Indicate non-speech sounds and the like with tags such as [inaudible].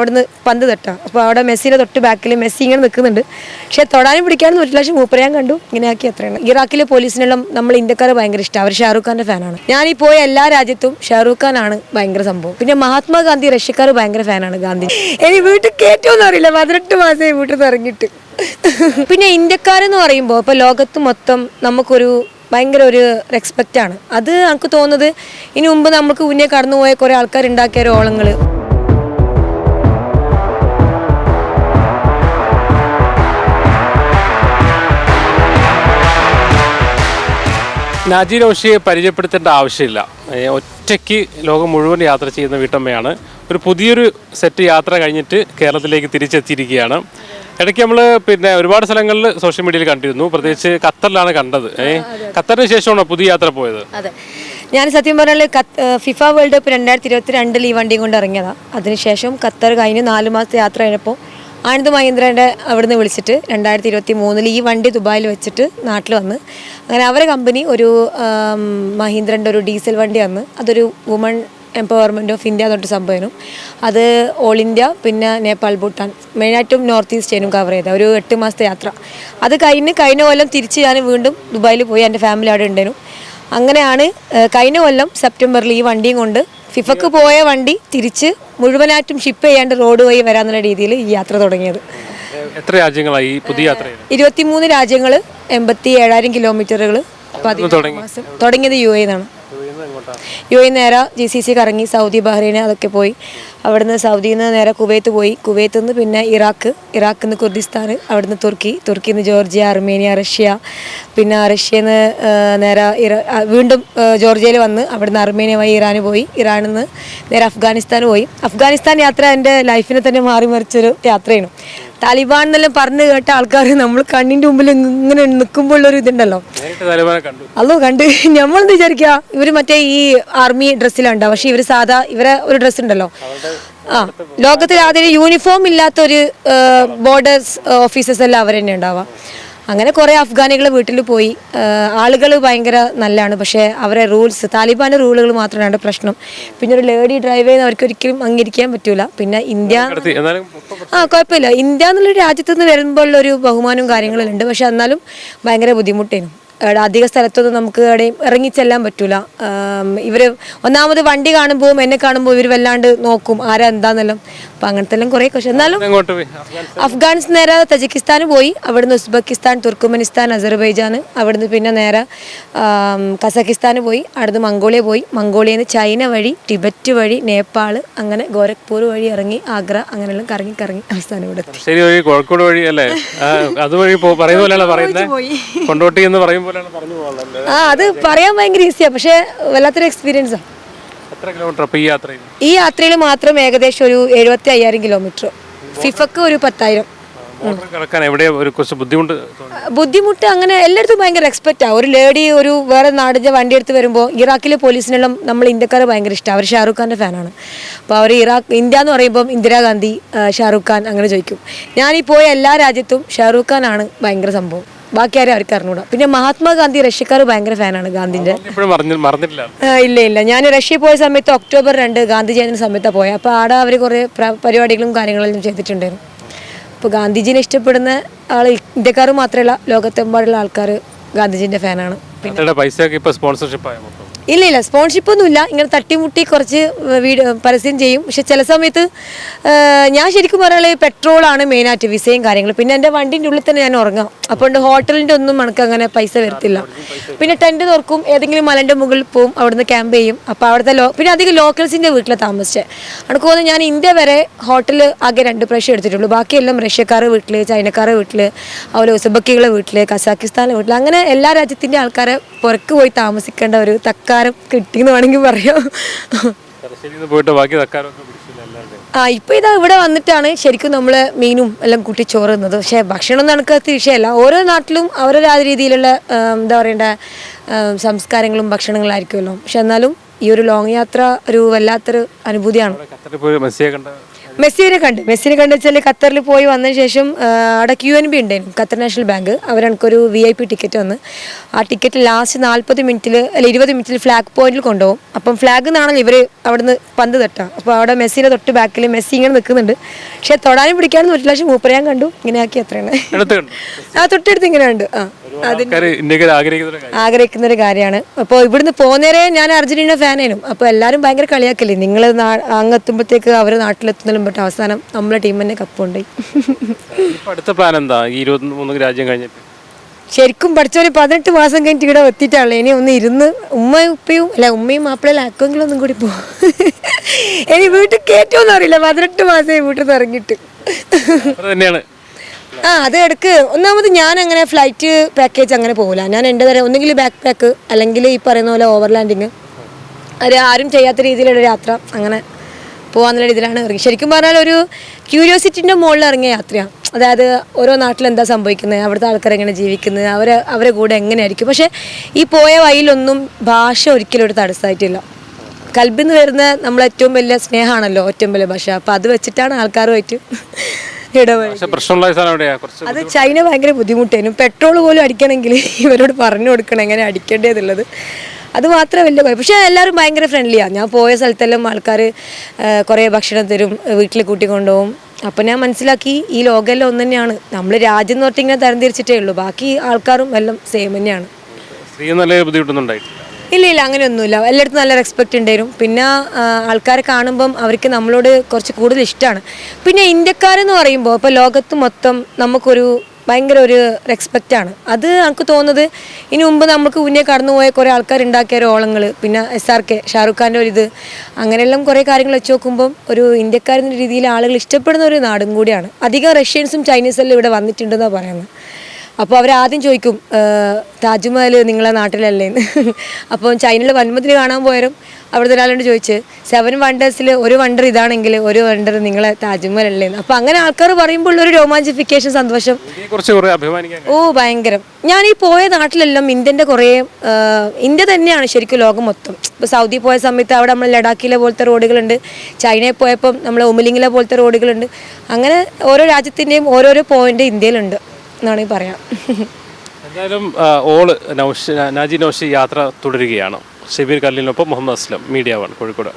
അവിടുന്ന് പന്ത് തട്ടാം അപ്പോൾ അവിടെ മെസ്സിയുടെ തൊട്ട് ബാക്കിൽ മെസ്സി ഇങ്ങനെ നിൽക്കുന്നുണ്ട്. പക്ഷേ തൊടാനും പിടിക്കാനും ഒരു ലക്ഷം മൂപ്പരെ ഞാൻ കണ്ടു ഇങ്ങനെയാക്കി അത്രയാണ് ഇറാഖിലെ പോലീസിനെല്ലാം നമ്മൾ ഇന്ത്യക്കാരെ ഭയങ്കര ഇഷ്ടമാണ്. അവർ ഷാറൂഖ് ഖാന്റെ ഫാനാണ്. ഞാൻ ഈ പോയ എല്ലാ രാജ്യത്തും ഷാറൂഖ് ഖാനാണ് ഭയങ്കര സംഭവം. പിന്നെ മഹാത്മാഗാന്ധി റഷ്യക്കാർ ഭയങ്കര ഫാനാണ് ഗാന്ധി. ഇനി വീട്ടിൽ കയറ്റുമെന്ന് അറിയില്ല. പതിനെട്ട് മാസമായി വീട്ടിൽ നിന്ന് ഇറങ്ങിയിട്ട്. പിന്നെ ഇന്ത്യക്കാരെന്ന് പറയുമ്പോൾ ഇപ്പോൾ ലോകത്ത് മൊത്തം നമുക്കൊരു ഭയങ്കര ഒരു റെസ്പെക്റ്റ് ആണ്. അത് നമുക്ക് തോന്നുന്നത് ഇനി മുമ്പ് നമുക്ക് മുന്നേ കടന്നുപോയ കുറേ ആൾക്കാർ ഉണ്ടാക്കിയ ഒരു നാജി രോഷിയെ പരിചയപ്പെടുത്തേണ്ട ആവശ്യമില്ല. ഒറ്റയ്ക്ക് ലോകം മുഴുവൻ യാത്ര ചെയ്യുന്ന വീട്ടമ്മയാണ്. ഒരു പുതിയൊരു സെറ്റ് യാത്ര കഴിഞ്ഞിട്ട് കേരളത്തിലേക്ക് തിരിച്ചെത്തിയിരിക്കുകയാണ്. ഇടയ്ക്ക് നമ്മൾ പിന്നെ ഒരുപാട് സ്ഥലങ്ങളിൽ സോഷ്യൽ മീഡിയയിൽ കണ്ടിരുന്നു. പ്രത്യേകിച്ച് ഖത്തറിലാണ് കണ്ടത്. ഖത്തറിന് ശേഷമാണോ പുതിയ യാത്ര പോയത്? അതെ. ഞാൻ സത്യം പറഞ്ഞാൽ ഫിഫ വേൾഡ് കപ്പ് രണ്ടായിരത്തി ഇരുപത്തി രണ്ടിൽ ഈ വണ്ടിയും കൊണ്ട് ഇറങ്ങിയതാണ് അതിനുശേഷം ഖത്തർ കഴിഞ്ഞ് നാല് മാസത്തെ യാത്ര കഴിഞ്ഞപ്പോൾ ആനന്ദ് മഹീന്ദ്രന്റെ അവിടുന്ന് വിളിച്ചിട്ട് രണ്ടായിരത്തി ഇരുപത്തി മൂന്നിൽ ഈ വണ്ടി ദുബായിൽ വെച്ചിട്ട് നാട്ടിൽ വന്ന്. അങ്ങനെ അവരെ കമ്പനി ഒരു മഹീന്ദ്രന്റെ ഒരു ഡീസൽ വണ്ടി വന്ന് അതൊരു വുമൺ എംപവർമെന്റ് ഓഫ് ഇന്ത്യ എന്നൊരു സംഭവം അത് ഓൾ ഇന്ത്യ പിന്നെ നേപ്പാൾ ഭൂട്ടാൻ മെയിനായിട്ടും നോർത്ത് ഈസ്റ്റേനും കവർ ചെയ്ത ഒരു എട്ട് മാസത്തെ യാത്ര. അത് കഴിഞ്ഞ് കഴിഞ്ഞ കൊല്ലം തിരിച്ച് ഞാൻ വീണ്ടും ദുബായിൽ പോയി. എന്റെ ഫാമിലി അവിടെ ഉണ്ടായിരുന്നു. അങ്ങനെയാണ് കഴിഞ്ഞ കൊല്ലം സെപ്റ്റംബറിൽ ഈ വണ്ടിയും കൊണ്ട് ഫിഫക്ക് പോയ വണ്ടി തിരിച്ച് മുഴുവനായിട്ടും ഷിപ്പ് ചെയ്യാണ്ട് റോഡ് വഴി വരാന്നുള്ള രീതിയിൽ ഈ യാത്ര തുടങ്ങിയത്. എത്ര രാജ്യങ്ങളായി ഈ പുതിയ യാത്ര ഇരുപത്തിമൂന്ന് രാജ്യങ്ങൾ എൺപത്തി ഏഴായിരം കിലോമീറ്ററുകൾ? മാസം. തുടങ്ങിയത് യു എന്നാണ് യു എ നേരെ ജി സി സി കറങ്ങി സൗദി ബഹ്റൈൻ അതൊക്കെ പോയി. അവിടുന്ന് സൗദിയിൽ നിന്ന് നേരെ കുവൈത്ത് പോയി. കുവൈത്തിൽ നിന്ന് പിന്നെ ഇറാഖ് ഇറാഖിൽ നിന്ന് കുർദിസ്ഥാൻ അവിടുന്ന് തുർക്കി തുർക്കിയിൽ നിന്ന് ജോർജിയ അർമേനിയ റഷ്യ പിന്നെ റഷ്യയിൽ നിന്ന് നേരെ വീണ്ടും ജോർജിയയിൽ വന്ന് അവിടുന്ന് അർമേനിയ വഴി ഇറാന് പോയി. ഇറാനിൽ നിന്ന് നേരെ അഫ്ഗാനിസ്ഥാൻ പോയി. അഫ്ഗാനിസ്ഥാൻ യാത്ര എന്റെ ലൈഫിനെ തന്നെ മാറി മറിച്ചൊരു യാത്രയാണ്. താലിബാൻ എന്നെല്ലാം പറഞ്ഞു കേട്ട ആൾക്കാർ നമ്മൾ കണ്ണിന്റെ മുമ്പിൽ ഇങ്ങനെ നിൽക്കുമ്പോഴുള്ളൊരു ഇതുണ്ടല്ലോ. അല്ലോ കണ്ട്. നമ്മളെന്ത് വിചാരിക്കുക ഇവർ മറ്റേ ഈ ആർമി ഡ്രസ്സിലുണ്ടാവും പക്ഷെ ഇവർ സാധാ ഇവരെ ഒരു ഡ്രസ്സ് ഉണ്ടല്ലോ. ആ ലോകത്തിൽ ആദ്യം യൂണിഫോം ഇല്ലാത്ത ഒരു ബോർഡേഴ്സ് ഓഫീസേഴ്സ് എല്ലാം അവർ തന്നെ ഉണ്ടാവുക അങ്ങനെ കുറേ അഫ്ഗാനികൾ വീട്ടിൽ പോയി. ആളുകൾ ഭയങ്കര നല്ലതാണ് പക്ഷേ അവരെ റൂൾസ് താലിബാന്റെ റൂളുകൾ മാത്രമാണ് പ്രശ്നം. പിന്നെ ഒരു ലേഡി ഡ്രൈവ് ചെയ്യുന്ന അവർക്ക് ഒരിക്കലും അംഗീകരിക്കാൻ പറ്റൂല. പിന്നെ ഇന്ത്യ ആ കുഴപ്പമില്ല. ഇന്ത്യ എന്നുള്ള രാജ്യത്ത് നിന്ന് വരുമ്പോൾ ഒരു ബഹുമാനവും കാര്യങ്ങളും ഉണ്ട്. പക്ഷെ എന്നാലും ഭയങ്കര ബുദ്ധിമുട്ടേനു. അധിക സ്ഥലത്തൊന്നും നമുക്ക് എവിടെയും ഇറങ്ങിച്ചെല്ലാൻ പറ്റൂല. ഇവർ ഇവർ ഒന്നാമത് വണ്ടി കാണുമ്പോൾ എന്നെ കാണുമ്പോൾ ഇവർ വല്ലാണ്ട് നോക്കും ആരാ എന്താന്നെല്ലാം. അപ്പം അങ്ങനത്തെ എല്ലാം കുറേ പക്ഷെ എന്നാലും അഫ്ഗാൻസ് അഫ്ഗാനിസ്ഥാൻ നേരെ തജിക്കിസ്ഥാൻ പോയി അവിടുന്ന് ഉസ്ബെക്കിസ്ഥാൻ തുർക്കുമനിസ്ഥാൻ അസർബൈജാൻ അവിടുന്ന് പിന്നെ നേരെ കസാഖിസ്ഥാന് കസക്കിസ്ഥാൻ പോയി അവിടുന്ന് മംഗോളിയ പോയി. മംഗോളിയയിൽ നിന്ന് ചൈന വഴി ടിബറ്റ് വഴി നേപ്പാൾ അങ്ങനെ ഗോരഖ്പൂർ വഴി ഇറങ്ങി ആഗ്ര അങ്ങനെയെല്ലാം കറങ്ങി കറങ്ങി അവസാനം ഇവിടെ ശരി കോഴിക്കോട് വഴി അല്ലേ? അതുവഴി പറയുന്ന പറയുന്നത് കൊണ്ടോട്ടി എന്ന് പറയും പോലെയാണ് പറഞ്ഞു പോകുന്നത് ആ അത് പറയാൻ ഭയങ്കര ഈസിയാണ് പക്ഷേ വല്ലാത്തൊരു എക്സ്പീരിയൻസാണ് എത്ര കിലോമീറ്റർ അപ്പൊ ഈ യാത്രയിൽ മാത്രം ഏകദേശം ഒരു എഴുപത്തി അയ്യായിരം കിലോമീറ്റർ ഫിഫക്ക് ഒരു പത്തായിരം. ബുദ്ധിമുട്ട് അങ്ങനെ എല്ലായിടത്തും ഭയങ്കര എക്സ്പെക്റ്റ് ആ. ഒരു ലേഡി ഒരു വേറെ നാടിന്റെ വണ്ടി എടുത്ത് വരുമ്പോൾ ഇറാഖിലെ പോലീസിനെല്ലാം നമ്മൾ ഇന്ത്യക്കാരെ ഭയങ്കര ഇഷ്ടമാണ് അവർ ഷാറുഖ് ഖാന്റെ ഫാനാണ് അപ്പോൾ അവർ ഇറാഖ് ഇന്ത്യ എന്ന് പറയുമ്പോൾ ഇന്ദിരാഗാന്ധി ഷാറുഖ് ഷാറൂഖ് ഖാൻ അങ്ങനെ ചോദിക്കും. ഞാൻ ഈ പോയ എല്ലാ രാജ്യത്തും ഷാറുഖ് ഖാനാണ് ഭയങ്കര സംഭവം. ബാക്കി ആരും അവർക്ക് അറിഞ്ഞൂടാ. പിന്നെ മഹാത്മാഗാന്ധി റഷ്യക്കാർ ഭയങ്കര ഫാനാണ് ഗാന്ധിന്റെ. ഇല്ല ഇല്ല. ഞാൻ റഷ്യ പോയ സമയത്ത് ഒക്ടോബർ രണ്ട് ഗാന്ധി ജയന്തി സമയത്താണ് പോയത് അപ്പോൾ ആടെ അവർ കുറേ പരിപാടികളും കാര്യങ്ങളെല്ലാം ചെയ്തിട്ടുണ്ടായിരുന്നു. അപ്പോൾ ഗാന്ധിജിനെ ഇഷ്ടപ്പെടുന്ന ആൾ ഇന്ത്യക്കാർ മാത്രമല്ല ലോകത്തെമ്പാടുള്ള ആൾക്കാർ ഗാന്ധിജിന്റെ ഫാനാണ്. ഇല്ല ഇല്ല. സ്പോൺഷിപ്പ് ഒന്നുമില്ല. ഇങ്ങനെ തട്ടിമുട്ടി കുറച്ച് വീട് പരസ്യം ചെയ്യും. പക്ഷെ ചില സമയത്ത് ഞാൻ ശരിക്കും പറയാനുള്ളത് പെട്രോളാണ് മെയിനായിട്ട് വിസയും കാര്യങ്ങളും. പിന്നെ എന്റെ വണ്ടിന്റെ ഉള്ളിൽ തന്നെ ഞാൻ ഉറങ്ങാം അപ്പോൾ ഹോട്ടലിന്റെ ഒന്നും നമുക്ക് അങ്ങനെ പൈസ വരത്തില്ല. പിന്നെ ടെന്റ് തുറക്കും ഏതെങ്കിലും മലന്റെ മുകളിൽ പോവും അവിടുന്ന് ക്യാമ്പ് ചെയ്യും. അപ്പോൾ അവിടുത്തെ ലോ പിന്നെ അധികം ലോക്കൽസിന്റെ വീട്ടിലെ താമസിച്ചത് എനിക്ക് തോന്നുന്നു ഞാൻ ഇന്ത്യ വരെ ഹോട്ടൽ ആകെ രണ്ട് പ്രാവശ്യം എടുത്തിട്ടുള്ളൂ. ബാക്കിയെല്ലാം റഷ്യക്കാരുടെ വീട്ടിൽ ചൈനക്കാരുടെ വീട്ടിൽ അതുപോലെ ഉസബക്കികളുടെ വീട്ടിൽ കസാക്കിസ്ഥാനിലെ വീട്ടിൽ അങ്ങനെ എല്ലാ രാജ്യത്തിന്റെ ആൾക്കാരെ പുറക്ക് പോയി താമസിക്കേണ്ട ഒരു തക്കാരം കിട്ടിയെന്ന് വേണമെങ്കിൽ പറയാം. പോയിട്ട് ബാക്കി ആ ഇപ്പൊ ഇതാ ഇവിടെ വന്നിട്ടാണ് ശരിക്കും നമ്മൾ മീനും എല്ലാം കൂട്ടി ചോറ് തിന്നത് പക്ഷേ ഭക്ഷണം നടക്കാത്ത വിഷയമല്ല. ഓരോ നാട്ടിലും അവരുടെ രീതിയിലുള്ള എന്താ പറയണ്ട സംസ്കാരങ്ങളും സംസ്കാരങ്ങളും ഭക്ഷണങ്ങളായിരിക്കുമല്ലോ പക്ഷെ എന്നാലും ഈ ഒരു ലോങ് യാത്ര ഒരു വല്ലാത്തൊരു അനുഭൂതിയാണ്. മെസ്സിനെ കണ്ട്. മെസ്സിനെ കണ്ട് വെച്ചാൽ ഖത്തറിൽ പോയി വന്നതിന് ശേഷം അവിടെ ക്യു എൻ ബി ഉണ്ടായിരുന്നു ഖത്തർ നാഷണൽ ബാങ്ക്. അവരെനിക്കൊരു വി ഐ പി ടിക്കറ്റ് വന്ന്. ആ ടിക്കറ്റ് ലാസ്റ്റ് നാൽപ്പത് മിനിറ്റിൽ അല്ല ഇരുപത് മിനിറ്റിൽ ഫ്ലാഗ് പോയിന്റിൽ കൊണ്ടുപോകും. അപ്പം ഫ്ലാഗ് നിന്നാണല്ലോ ഇവർ അവിടുന്ന് പന്ത് തട്ടുക. അപ്പോൾ അവിടെ മെസ്സിയുടെ തൊട്ട് ബാക്കിൽ മെസ്സി ഇങ്ങനെ നിൽക്കുന്നുണ്ട്. പക്ഷേ തൊടാനും പിടിക്കാനും ഒരു ലക്ഷം മൂപ്പര ഞാൻ കണ്ടു. ഇങ്ങനെ ആക്കി കണ്ടു. ആ തൊട്ടടുത്ത് ഇങ്ങനെ ഉണ്ട്. ആ ആഗ്രഹിക്കുന്ന ഒരു കാര്യമാണ്. അപ്പോൾ ഇവിടുന്ന് പോകുന്നേരെ ഞാൻ അർജന്റീന ഫാനായിരുന്നു അപ്പോൾ എല്ലാവരും ഭയങ്കര കളിയാക്കല്ലേ? നിങ്ങൾ അങ്ങെത്തുമ്പോഴത്തേക്ക് അവർ നാട്ടിലെത്തുന്നതിലും പെട്ട് അവസാനം നമ്മളെ ടീം തന്നെ ഇപ്പൊ അടുത്ത പ്ലാൻ എന്താ? ഈ ഇരുപത്തി മൂന്ന് രാജ്യം കഴിഞ്ഞിട്ട്. ശരിക്കും പഠിച്ചൊരു പതിനെട്ട് മാസം കഴിഞ്ഞിട്ട് ഇവിടെ എത്തിയിട്ടാണല്ലോ. ഇനി ഒന്ന് ഇരുന്ന് ഉമ്മയും ഉപ്പയും അല്ല ഉമ്മയും മാപ്പിളയും ആക്കുമെങ്കിലും ഒന്നും കൂടി പോകും ഇനി വീട്ടിൽ കയറ്റുമെന്ന് അറിയില്ല. പതിനെട്ട് മാസം വീട്ടിൽ നിന്ന് ഇറങ്ങിയിട്ട്. അത് തന്നെയാണ്. ആ അത് എടുക്ക്. ഒന്നാമത് ഞാൻ അങ്ങനെ ഫ്ലൈറ്റ് പാക്കേജ് അങ്ങനെ പോകില്ല ഞാൻ എന്റെ തരം ഒന്നെങ്കിൽ ബാക്ക് പാക്ക് അല്ലെങ്കിൽ ഈ പറയുന്ന പോലെ ഓവർലാൻഡിങ് അത് ആരും ചെയ്യാത്ത രീതിയിലുള്ള യാത്ര. അങ്ങനെ പോകാന്നുള്ള രീതിയിലാണ് ഇറങ്ങി ശരിക്കും പറഞ്ഞാൽ ഒരു ക്യൂരിയോസിറ്റിന്റെ മുകളിൽ ഇറങ്ങിയ യാത്രയാണ് അതായത് ഓരോ നാട്ടിൽ എന്താ സംഭവിക്കുന്നത് അവിടുത്തെ ആൾക്കാർ എങ്ങനെ ജീവിക്കുന്നത് അവരെ അവരെ കൂടെ എങ്ങനെയായിരിക്കും. പക്ഷേ ഈ പോയ വഴിയിലൊന്നും ഭാഷ ഒരിക്കലും ഒരു തടസ്സമായിട്ടില്ല. കൽബിൽ നിന്ന് വരുന്ന നമ്മൾ ഏറ്റവും വലിയ സ്നേഹമാണല്ലോ ഏറ്റവും വലിയ ഭാഷ. അപ്പോൾ അത് വെച്ചിട്ടാണ് ആൾക്കാരുമായിട്ട് അത് ചൈന ഭയങ്കര ബുദ്ധിമുട്ടായിരുന്നു പെട്രോൾ പോലും അടിക്കണമെങ്കിൽ ഇവരോട് പറഞ്ഞു കൊടുക്കണം എങ്ങനെ അടിക്കേണ്ടതെന്നുള്ളത് അത് മാത്രമേ വലിയ കുഴപ്പം പക്ഷേ എല്ലാവരും ഭയങ്കര ഫ്രണ്ട്ലിയാണ് ഞാൻ പോയ സ്ഥലത്തെല്ലാം ആൾക്കാർ കുറേ ഭക്ഷണം തരും വീട്ടിൽ കൂട്ടിക്കൊണ്ടുപോകും. അപ്പം ഞാൻ മനസ്സിലാക്കി ഈ ലോകമെല്ലാം ഒന്ന് തന്നെയാണ്. നമ്മൾ രാജ്യം എന്ന് പറഞ്ഞിങ്ങനെ തരംതിരിച്ചിട്ടേ ഉള്ളൂ. ബാക്കി ആൾക്കാരും എല്ലാം സെയിം തന്നെയാണ്. ഇല്ല ഇല്ല അങ്ങനെയൊന്നുമില്ല. എല്ലായിടത്തും നല്ല റെസ്പെക്റ്റ് ഉണ്ടായിരുന്നു പിന്നെ ആൾക്കാരെ കാണുമ്പം അവർക്ക് നമ്മളോട് കുറച്ച് കൂടുതൽ ഇഷ്ടമാണ്. പിന്നെ ഇന്ത്യക്കാരെന്ന് പറയുമ്പോൾ ഇപ്പോൾ ലോകത്ത് മൊത്തം നമുക്കൊരു ഭയങ്കര ഒരു റെസ്പെക്റ്റ് ആണ്. അത് എനിക്ക് തോന്നുന്നത് ഇനി മുമ്പ് നമുക്ക് മുന്നേ കടന്നുപോയ കുറേ ആൾക്കാർ ഉണ്ടാക്കിയ ഓളങ്ങൾ പിന്നെ എസ് ആർ കെ ഷാറുഖ് ഖാന്റെ ഒരു ഇത്. അങ്ങനെയെല്ലാം കുറേ കാര്യങ്ങൾ വെച്ച് നോക്കുമ്പം ഒരു ഇന്ത്യക്കാരെന്ന രീതിയിൽ ആളുകൾ ഇഷ്ടപ്പെടുന്ന ഒരു നാടും കൂടിയാണ്. അധികം റഷ്യൻസും ചൈനീസെല്ലാം ഇവിടെ വന്നിട്ടുണ്ടെന്നാണ് പറയുന്നത്. അപ്പോൾ അവർ ആദ്യം ചോദിക്കും താജ്മഹൽ നിങ്ങളെ നാട്ടിലല്ലേന്ന് [laughs] അപ്പോൾ ചൈനയിൽ വൻമതിൽ കാണാൻ പോയാലും അവിടുത്തെ ഒരാളോട് ചോദിച്ച് സെവൻ വണ്ടേഴ്സിൽ ഒരു വണ്ടർ ഇതാണെങ്കിൽ ഒരു വണ്ടർ നിങ്ങളെ താജ്മഹൽ അല്ലേന്ന് അപ്പോൾ അങ്ങനെ ആൾക്കാർ പറയുമ്പോൾ ഒരു രോമാഞ്ചിഫിക്കേഷൻ സന്തോഷം. ഓ ഭയങ്കരം. ഞാൻ ഈ പോയ നാട്ടിലെല്ലാം ഇന്ത്യന്റെ കുറേ ഇന്ത്യ തന്നെയാണ് ശരിക്കും ലോകം മൊത്തം. ഇപ്പോൾ സൗദി പോയ സമയത്ത് അവിടെ നമ്മൾ ലഡാക്കിലെ പോലത്തെ റോഡുകളുണ്ട്. ചൈനയിൽ പോയപ്പം നമ്മൾ ഉമലിംഗിലെ പോലത്തെ റോഡുകളുണ്ട്. അങ്ങനെ ഓരോ രാജ്യത്തിന്റെയും ഓരോരോ പോയിന്റ് ഇന്ത്യയിലുണ്ട്. എന്നാണ് പറയാം. എന്തായാലും ഓൾ നൗഷ് നാജി നൗഷി യാത്ര തുടരുകയാണ്. ഷബീർ കല്ലിനൊപ്പം മുഹമ്മദ് അസ്ലം മീഡിയ വൺ കോഴിക്കോട്.